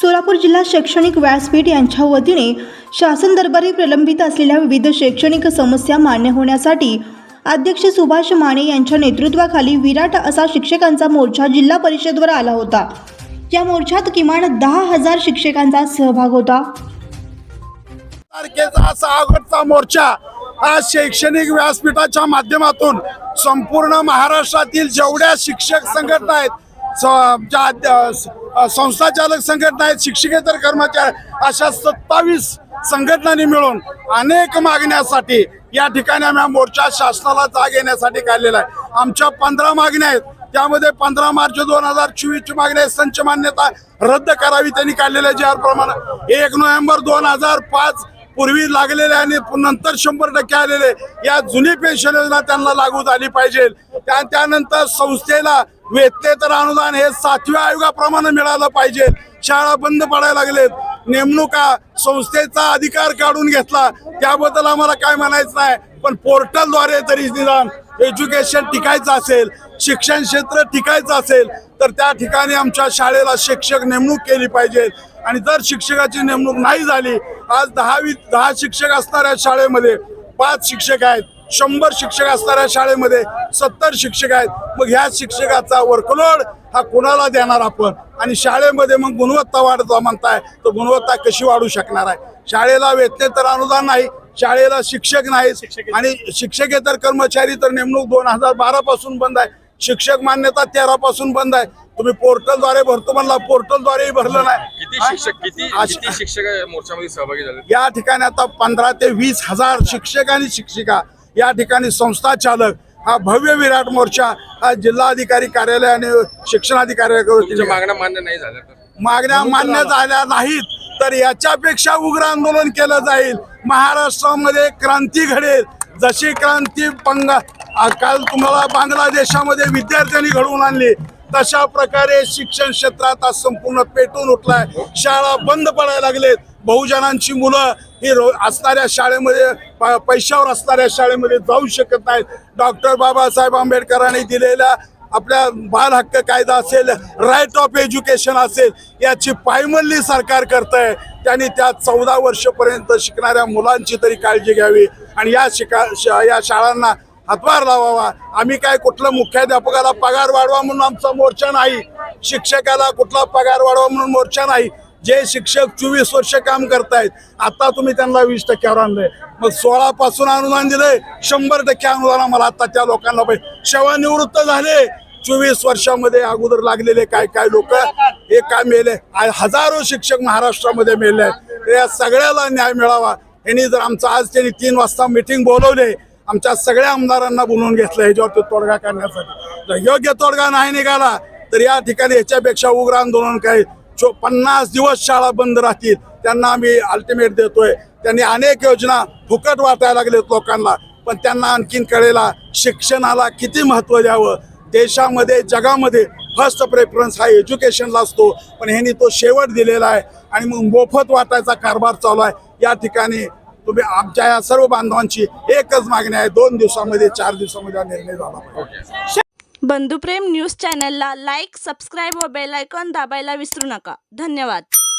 सोलापूर जिल्हा शैक्षणिक व्यासपीठ यांच्या वतीने शासन दरबारी प्रलंबित असलेल्या विविध शैक्षणिक समस्या मान्य होण्यासाठी अध्यक्ष सुभाष माने यांच्या नेतृत्वाखाली विराट असा शिक्षकांचा मोर्चा जिल्हा परिषदवर आला होता. या मोर्चात किमान दहा हजार शिक्षकांचा सहभाग होता. तारखेचा सहागटचा मोर्चा आज शैक्षणिक व्यासपीठाच्या माध्यमातून संपूर्ण महाराष्ट्रातील जेवढ्या शिक्षक संघटना आहेत स- ज्या संस्थाचालक संघटना आहेत शिक्षकेतर कर्मचारी अशा सत्तावीस संघटनांनी मिळून अनेक मागण्यासाठी या ठिकाणी आम्ही मोर्चा शासनाला जाग येण्यासाठी काढलेला आहे. आमच्या पंधरा मागण्या आहेत. त्यामध्ये पंधरा मार्च दोन हजार चोवीसची मागणी आहे. संच मान्यता रद्द करावी त्यांनी काढलेल्या जी प्रमाणे एक नोव्हेंबर दोन हजार पाच पूर्वी लागलेले आणि नंतर शंभर टक्के आलेले या जुनी पेन्शन योजना त्यांना लागू झाली पाहिजे. त्या त्यानंतर संस्थेला वेतनेतर अनुदान हे सातव्या आयोगाप्रमाणे मिळालं पाहिजे. शाळा बंद पडायला लागलेत. नेमणुका संस्थेचा अधिकार काढून घेतला. त्याबद्दल आम्हाला काय म्हणायचं नाही. पण पोर्टलद्वारे तरी निदान एज्युकेशन टिकायचं असेल शिक्षण क्षेत्र टिकायचं असेल तर त्या ठिकाणी आमच्या शाळेला शिक्षक नेमणूक केली पाहिजे. आणि जर शिक्षकाची नेमणूक नाही झाली आज दहावी दहा शिक्षक असणाऱ्या शाळेमध्ये पाच शिक्षक आहेत. शंभर शिक्षक असणाऱ्या शाळेमध्ये सत्तर शिक्षक आहेत. मग ह्या शिक्षकाचा वर्कलोड हा कुणाला देणार आपण? आणि शाळेमध्ये मग गुणवत्ता वाढत म्हणताय तर गुणवत्ता कशी वाढू शकणार आहे? शाळेला वेतनेतर अनुदान नाही शाळेला शिक्षक नाहीत आणि शिक्षकेतर कर्मचारी तर नेमणूक दोन हजार बारा पासून बंद आहे. शिक्षक मान्यता तेरा पासून बंद आहे. तुम्ही पोर्टलद्वारे भरतो म्हणला पोर्टलद्वारेही भरलं नाही. किती शिक्षक किती शिक्षक मोर्चामध्ये सहभागी झाले? या ठिकाणी आता पंधरा ते वीस हजार शिक्षक आणि शिक्षिका या ठिकाणी संस्था चालक हा भव्य विराट मोर्चा हा जिल्हाधिकारी कार्यालय आणि शिक्षणाधिकारी मागण्या मान्य नाही झाल्या मागण्या मान्य झाल्या नाहीत तर याच्यापेक्षा उग्र आंदोलन केलं जाईल. महाराष्ट्रामध्ये क्रांती घडेल. जशी क्रांती पंगा आ- काल तुम्हाला बांगलादेशामध्ये विद्यार्थ्यांनी घडवून आणली तशा प्रकारे शिक्षण क्षेत्रात आज संपूर्ण पेटून उठलाय. शाळा बंद पडायला लागलेत. बहुजनांची मुलं ही रो असणाऱ्या शाळेमध्ये प- पैशावर असणाऱ्या शाळेमध्ये जाऊ शकत नाहीत. डॉक्टर बाबासाहेब आंबेडकरांनी दिलेल्या आपल्या बाल हक्क कायदा असेल राईट ऑफ एज्युकेशन असेल याची पायमल्ली सरकार करत आहे त्यांनी त्या चौदा वर्षपर्यंत शिकणाऱ्या मुलांची तरी काळजी घ्यावी. आणि या शिका या शाळांना हातभार लावावा. आम्ही काय कुठलं मुख्याध्यापकाला पगार वाढवा म्हणून आमचा मोर्चा नाही. शिक्षकाला कुठला पगार वाढवा म्हणून मोर्चा नाही. जे शिक्षक चोवीस वर्ष काम करतायत आता तुम्ही त्यांना वीस टक्क्यावर आणलंय. मग सोळा पासून अनुदान दिलंय शंभर टक्के अनुदान आम्हाला आता त्या लोकांना पाहिजे. सेवानिवृत्त झाले. चोवीस वर्षामध्ये अगोदर लागलेले काय काय लोक हे काय मेले? हजारो शिक्षक महाराष्ट्रामध्ये मेले आहेत. या सगळ्याला न्याय मिळावा. यांनी जर आमचं आज त्यांनी तीन वाजता मिटिंग बोलवले आमच्या सगळ्या आमदारांना बोलवून घेतलं ह्याच्यावरती तोडगा काढण्यासाठी. जर योग्य तोडगा नाही निघाला तर या ठिकाणी ह्याच्यापेक्षा उग्र आंदोलन काही चो पन्नास दिवस शाळा बंद राहतील. त्यांना आम्ही अल्टिमेट देतोय. त्यांनी अनेक योजना फुकट वाटायला लागलेत लोकांना पण त्यांना आणखीन कळेला शिक्षणाला किती महत्त्व द्यावं? देशामध्ये जगामध्ये फर्स्ट प्रेफरन्स हा एज्युकेशनला असतो. पण ह्यांनी तो शेवट दिलेला आहे आणि मग मोफत वाटायचा कारभार चालू आहे. या ठिकाणी तुम्ही आमच्या या सर्व बांधवांची एकच मागणी आहे. दोन दिवसामध्ये चार दिवसामध्ये हा निर्णय झाला पाहिजे. बंधुप्रेम न्यूज चॅनलला लाईक सबस्क्राईब व बेल आयकॉन दाबायला विसरू नका. धन्यवाद.